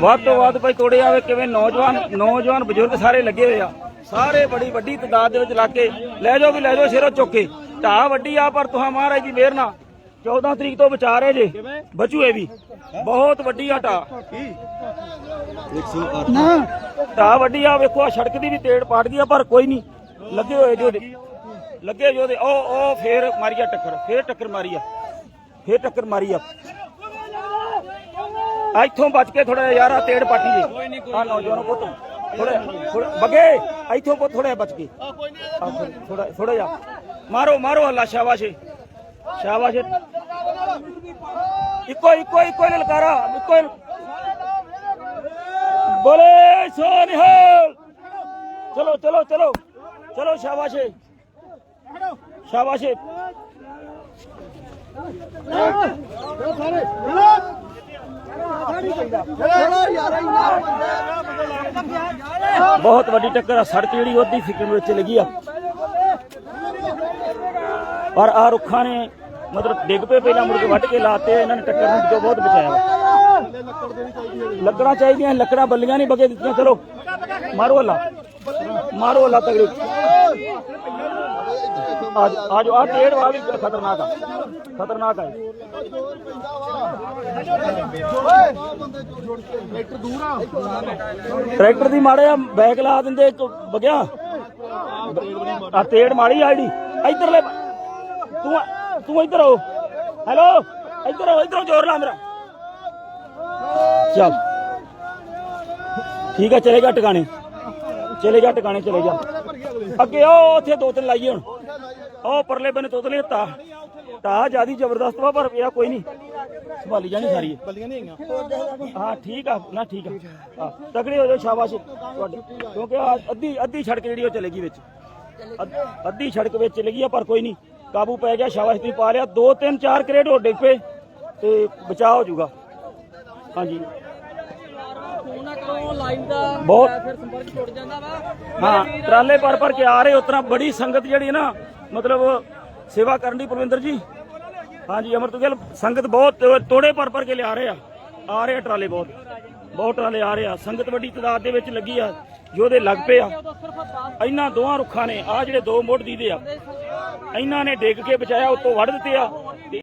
ਵੱਧ ਤੋਂ ਵੱਧ ਭਾਈ ਤੋੜੇ ਆਵੇ ਕਿਵੇਂ ਨੌਜਵਾਨ ਨੌਜਵਾਨ ਬਜ਼ੁਰਗ ਸਾਰੇ ਲੱਗੇ ਹੋਏ ਆ। ਸਾਰੇ ਬੜੀ ਵੱਡੀ ਤਾਦਾਦ ਦੇ ਵਿੱਚ ਲੱਗ ਕੇ ਲੈ ਜਾਓ ਵੀ ਲੈ ਜਾਓ ਸਿਰੋਂ ਚੁੱਕ ਕੇ। ਢਾਹ ਵੱਡੀ ਆ ਪਰ ਤੁਹਾਂ ਮਹਾਰਾਜ ਦੀ ਮਿਹਰ ਨਾਲ 14 ਤਰੀਕ ਤੋਂ ਵਿਚਾ ਰਹੇ ਜੇ। ਬਚੂ ਇਹ ਵੀ। ਬਹੁਤ ਵੱਡੀ ਆ ਢਾਹ। ਢਾਹ ਵੱਡੀ ਆ ਵੇਖੋ ਆ ਸੜਕ ਦੀ ਵੀ ਤੇੜ ਪਾੜ ਗਈ ਆ ਪਰ ਕੋਈ ਨਹੀਂ। ਲੱਗੇ ਹੋਏ ਜੋ। ਲੱਗੇ ਜੋ ਉਹਦੇ ਉਹ ਉਹ ਫੇਰ ਮਾਰੀ ਆ ਟੱਕਰ ਫੇਰ ਟੱਕਰ ਮਾਰੀ ਆ ਫੇਰ ਟੱਕਰ ਮਾਰੀ ਆ ਆ ਇੱਥੋਂ ਬਚ ਕੇ ਥੋੜਾ ਯਾਰ ਤੇੜ ਪਾਟੀ ਜੀ। ਆ ਨੌਜਵਾਨੋ ਪੁੱਤ ਥੋੜਾ ਬਗੇ ਇੱਥੋਂ ਪੁੱਤ ਥੋੜਾ ਬਚ ਕੇ। ਥੋੜਾ ਥੋੜਾ ਜਾ। ਮਾਰੋ ਮਾਰੋ ਅੱਲਾ ਸ਼ਾਬਾਸ਼। ਸ਼ਾਬਾਸ਼। ਇੱਕੋ ਇੱਕੋ ਇੱਕੋ ਲਲਕਾਰਾ ਇੱਕੋ ਬੋਲੇ ਸੋ ਨਿਹਾਲ। ਚਲੋ ਚਲੋ ਚਲੋ। ਚਲੋ ਸ਼ਾਬਾਸ਼। ਸ਼ਾਬਾਸ਼। ਬਹੁਤ ਵੱਡੀ ਟੱਕਰ ਆ, ਸੜਕ ਜਿਹੜੀ ਉਹਦੀ ਫਿਕਰ ਵਿੱਚ ਲੱਗੀ ਆ। ਪਰ ਆ ਰੁੱਖਾਂ ਨੇ ਮਤਲਬ ਡਿੱਗ ਪਏ, ਪਹਿਲਾਂ ਮੁੜ ਕੇ ਵੱਢ ਕੇ ਲਾਤੇ, ਇਹਨਾਂ ਨੇ ਟੱਕਰ ਨੂੰ ਜੋ ਬਹੁਤ ਬਚਾਇਆ ਲੱਕੜਾਂ ਚਾਹੀਦੀਆਂ, ਲੱਕੜਾਂ ਬੱਲੀਆਂ ਨਹੀਂ ਬਗੇ ਦਿੱਤੀਆਂ, ਚਲੋ। ਮਾਰੋ ਅੱਲਾ ਮਾਰੋ ਅੱਲਾ ਤਗੜੀ। ਆਜ, ਆਜੋ ਆ ਟੇੜ ਵਾਲੀ ਖਤਰਨਾਕ ਆ। ਖਤਰਨਾਕ ਆ ਟਰੈਕਟਰ ਦੀ ਮਾੜੇ ਆ ਬੈਕ ਲਾ ਦਿੰਦੇ, ਇੱਕ ਬਗਿਆ ਆ ਤੇੜ ਮਾੜੀ ਆਈਡੀ ਇਧਰਲੇ ਤੂੰ ਤੂੰ ਇੱਧਰ ਆਓ। ਹੈਲੋ, ਇੱਧਰ ਆਓ, ਇੱਧਰੋਂ ਜ਼ੋਰ ਲਾ ਮੇਰਾ। ਚੱਲ। ਠੀਕ ਆ ਚਲੇਗਾ ਟਿਕਾਣੇ। ਚਲੇਗਾ ਟਿਕਾਣੇ, ਚਲੇ ਜਾ। ਅੱਗੇ ਉਹ ਉੱਥੇ ਦੋ ਤਿੰਨ ਲਾਈਏ ਹੁਣ। ਉਹ ਪਰਲੇ ਬੰਨੇ ਤੋਤਲੇ ਤਾ ਤਾ ਜਿਆਦੀ ਜ਼ਬਰਦਸਤ ਵਾ ਪਰ ਇਹ ਕੋਈ ਨਹੀਂ। ਸੰਭਾਲੀ ਜਾਣੀ ਸਾਰੀ ਬੱਲੀਆਂ ਨਹੀਂ ਹੈਗੀਆਂ। ਹਾਂ ਠੀਕ ਆ ਨਾ ਠੀਕ ਆ। ਹਾਂ ਤਗੜੇ ਹੋ ਜਾਓ ਸ਼ਾਬਾਸ਼। ਤੁਹਾਡੇ ਕਿਉਂਕਿ ਆਹ ਅੱਧੀ ਅੱਧੀ ਸੜਕ ਜਿਹੜੀ ਉਹ ਚਲੇਗੀ ਵਿੱਚ। ਅੱਧ- ਅੱਧੀ ਸੜਕ ਵਿੱਚ ਚਲੇ ਗਈ ਆ ਪਰ ਕੋਈ ਨਹੀਂ। ਕਾਬੂ ਪੈ ਗਿਆ ਸ਼ਾਬਾਸ਼ ਤੁਸੀਂ ਪਾ ਲਿਆ। ਦੋ ਤਿੰਨ ਚਾਰ ਕਰੇਟ ਹੋਰ ਡਿੱਗ ਪਏ ਤੇ ਬਚਾਅ ਹੋ ਜਾਊਗਾ। ਹਾਂਜੀ। ਨਾ ਕਰੋ ਲਾਈਵ ਦਾ ਬਹੁਤ ਫਿਰ ਸੰਪਰਕ ਟੁੱਟ ਜਾਂਦਾ ਵਾ। ਹਾਂ ਟਰਾਲੇ ਪਰ ਪਰ ਕੇ ਆ ਰਹੇ ਉਤਰਾ ਬੜੀ ਸੰਗਤ ਜਿਹੜੀ ਹੈ ਨਾ ਮਤਲਬ ਸੇਵਾ ਕਰਨ ਦੀ ਪ੍ਰਵਿੰਦਰ ਜੀ। ਹਾਂਜੀ ਅਮਰਤ ਗਿੱਲ, ਸੰਗਤ ਬਹੁਤ ਤੋੜੇ ਭਰ ਭਰ ਕੇ ਲਿਆ ਰਹੇ ਆ। ਆ ਰਹੇ ਆ ਟਰਾਲੇ ਬਹੁਤ। ਬਹੁਤ ਟਰਾਲੇ ਆ ਰਹੇ ਆ। ਸੰਗਤ ਵੱਡੀ ਤਾਦਾਦ ਦੇ ਵਿੱਚ ਲੱਗੀ ਆ। ਯੋਧੇ ਲੱਗ ਪਏ ਆ। ਇਹਨਾਂ ਦੋਹਾਂ ਰੁੱਖਾਂ ਨੇ ਆ ਜਿਹੜੇ ਦੋ ਮੋਢ ਦੀਦੇ ਆ ਇਹਨਾਂ ਨੇ ਡਿੱਗ ਕੇ ਬਚਾਇਆ, ਉੱਤੋਂ ਵੱਢ ਦਿੱਤੇ ਆ।